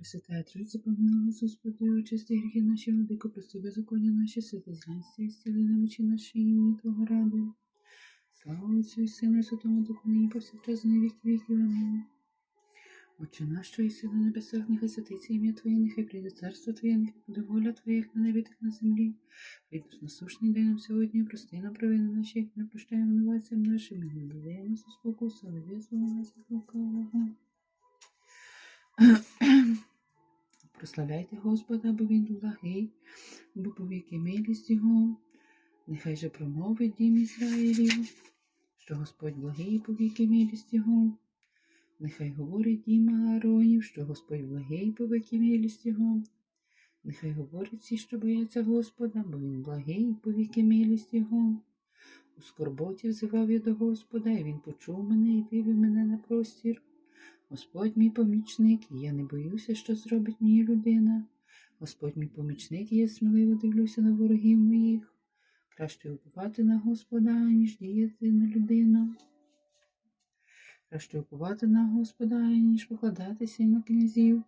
Пресвятая Тройця, помилуй нас, Господи, очисти гріхи наші, владико, прости беззаконня наші, святи зглянься і стіли немочі наші імені Твого ради. Слава Отцю і Сину, і Святому Духу, нині повсякчас, на віки віків. Амінь. Отче наш, що єси на небесах, нехай святиться ім'я Твоє, нехай прийде царство Твоє, нехай буде воля Твоя, на небі, на землі. Хліб наш насущний дай нам сьогодні, прости нам провини наші, як ми прощаємо винуватцям нашим, і не доведи нас у спокусу, але визволи нас від лукавого. Прославляйте Господа, бо Він благий, бо повіки милість Його. Нехай же промовить дім Ізраїлів, що Господь благий, повіки милість Його. Нехай говорить дім Ааронів, що Господь благий, повіки милість Його. Нехай говорять всі, що бояться Господа, бо Він благий, повіки милість Його. У скорботі взивав я до Господа, і Він почув мене і вивів мене на простір. Господь мій помічник, і я не боюся, що зробить мені людина. Господь мій помічник, і я сміливо дивлюся на ворогів моїх. Краще уповати на Господа, ніж діяти на людину. Краще уповати на Господа, ніж покладатися на князів.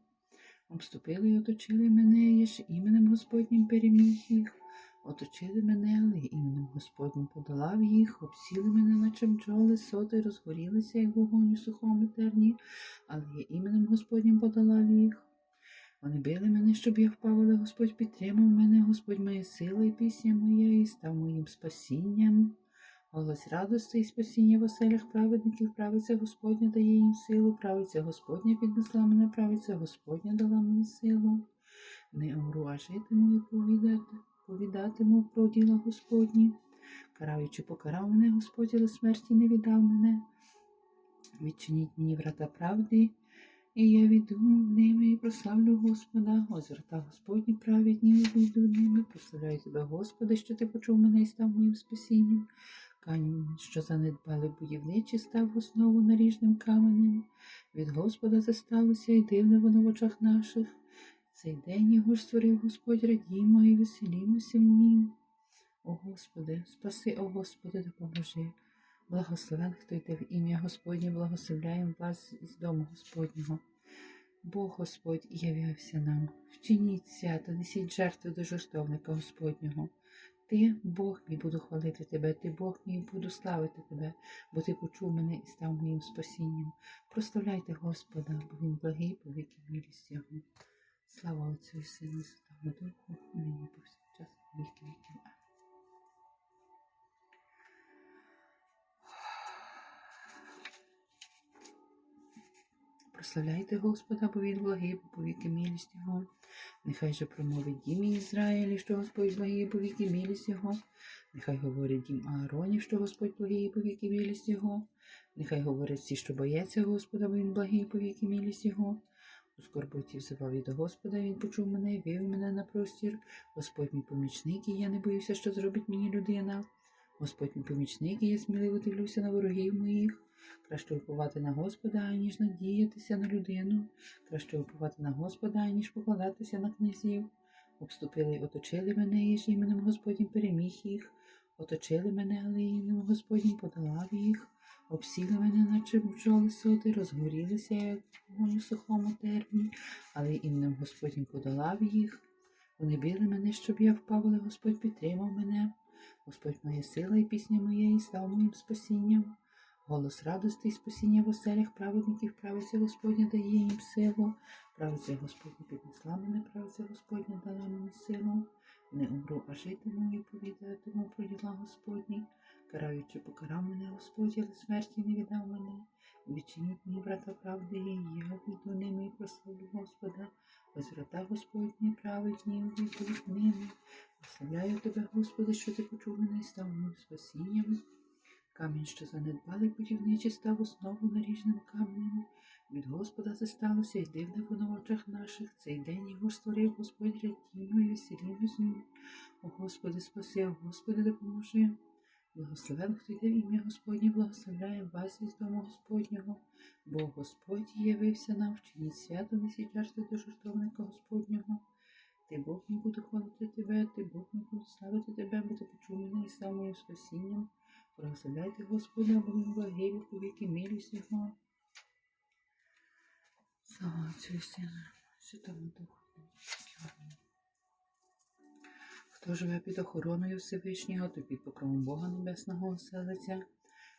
Обступили і оточили мене, я ж іменем Господнім переміг їх. Оточили мене, але іменем Господнім подолав їх, обсіли мене, наче бджоли, соти, розгорілися, як вогонь у сухому терні, але я іменем Господнім подолав їх. Вони били мене, щоб я впав, але Господь підтримав мене, Господь моя сила і пісня моя, і став моїм спасінням. Голос радости і спасіння в оселях праведників, правиця Господня дає їм силу, правиця Господня піднесла мене, правиця Господня дала мені силу. Не умру, а житиму і повідати, повідатиму про діла Господні. Караючи, покарав мене Господь, але смерті не віддав мене. Відчиніть мені врата правди, і я віду ними і прославлю Господа, озерта Господні праведні, увійду ними, прославляю тебе, Господи, що ти почув мене і став моїм спасінням. Камінь, що занедбали будівничі, став основу наріжним каменем. Від Господа засталося і дивне воно в очах наших. Цей день його ж створив Господь, радімо і веселімося в нім. О Господи, спаси, о Господи, допоможи. Благословен, хто йде в ім'я Господнє, благословляємо вас із дому Господнього. Бог Господь явився нам. Вчиніть свято, несіть жертви до жертовника Господнього. Ти, Бог мій, буду хвалити тебе, ти Бог мій, буду славити тебе, бо ти почув мене і став моїм спасінням. Прославляйте Господа, бо він благий, по віки милість його. Слава Отцю і Сину, і Святому Духу, нині повсякчас, віки віків. Прославляйте Господа, бо він благий, бо повіки милість Його. Нехай же промовить дім Ізраїлі, що Господь благий, бо віки милість Його. Нехай говорить дім Ааронів, що Господь благий, бо віки милість Його. Нехай говорять всі, що бояться Господа, бо він благий, по віки милість Його. У скорботі взивав до Господа, він почув мене і вивів мене на простір. Господь мій помічник, і я не боюся, що зробить мені людина. Господь мій помічник, і я сміливо дивлюся на ворогів моїх. Краще уповати на Господа, аніж надіятися на людину. Краще уповати на Господа, аніж покладатися на князів. Обступили й оточили мене, і ж іменем Господнім переміг їх. Оточили мене, але іменем Господнім подолав їх. Обсіли мене, наче бджоли соти, розгорілися, як вогонь у сухому терні, але іменем Господнім подолав їх. Вони били мене, щоб я впав, але Господь підтримав мене. Господь моя сила і пісня моя, і став моїм спасінням. Голос радости і спасіння в оселях праведників, правиця Господня дає їм силу. Правиця Господня піднесла мене, правиця Господня дала мені силу. Не умру, а житиму і повідатиму про діла Господні. Караючи, покарав мене Господь, але смерті не віддав мене. Відчиніть мені врата правди, і я війду ними і прославлю Господа. Ось врата Господні праведні, увійдуть ними. Прославляю тебе, Господи, що ти почув мене і став моїм спасінням. Камінь, що занедбали будівничі, став основу наріжним каменем. Від Господа засталося і дивне воно в очах наших. Цей день його створив Господь і веселімо з. О Господи, спаси, о Господи, допоможи. Благословен, хто в ім'я Господнє, благословляє вас із дому Господнього, бо Господь явився нам, вчиніть свято, несіть жертви до жертовника Господнього. Ти Бог мій буду хвалити тебе, ти Бог мій буду славити тебе, бо ти почув мене і став моїм спасінням. Прославляйте Господа, бо він благий, по віки милість його. Слава Отцю і Сину, Святому Духу. Живе під охороною Всевишнього, то під покровом Бога Небесного оселиться.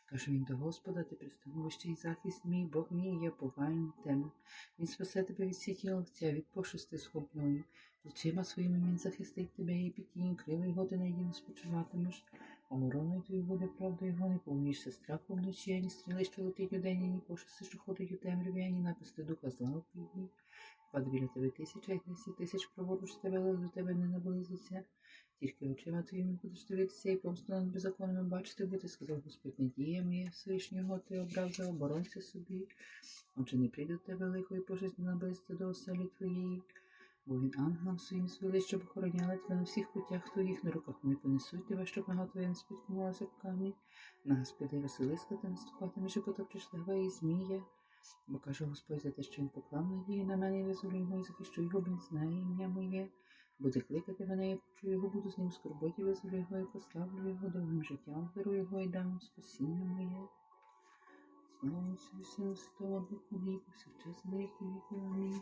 Каже він до Господа, ти пристановище і захист мій, Бог мій, я поваю на тебе. Він спасе тебе від сіті ловця, від пошусти схопної. Очима своїми він захистить тебе і під тінь крили його ти надійно спочиватимеш. А вороною твою буде правда його, не повнішся страху вночі, ані стріли, що летить у день, ані пошусти, що ходить у темряві, ані напасти духа зла у півдні. Впаде біля тебе тисяча, і десять тисяч праворуч тебе, але до тебе не наблизиться. Тільки очима твоїми будеш дивитися і помсту над беззаконними бачити буде, сказав Господь, не моє Всевишнього, ти обрав за оборонця собі. Отже, не прийде до тебе лихо і наблизити до оселі твоєї. Бо він ангелам своїм звели, щоб охороняли тебе на всіх путях твоїх, на руках вони понесуть тебе, щоб нога твоя не спіткнулася в камінь. На Господи Василиска ти наступатимеш і потопчеш лева і змія. Бо каже Господь за те, що він поклав надії на мене і визволю його, і захищу його, бо знає ім'я моє. Буде кликати мене, я почую його, буду з ним скорботі, визволю його і поставлю його, довгим життям беру його і дам спасіння моє. Слава Отцю і Богу, Святого Духу, віку, всякчас на віки віки. Амінь.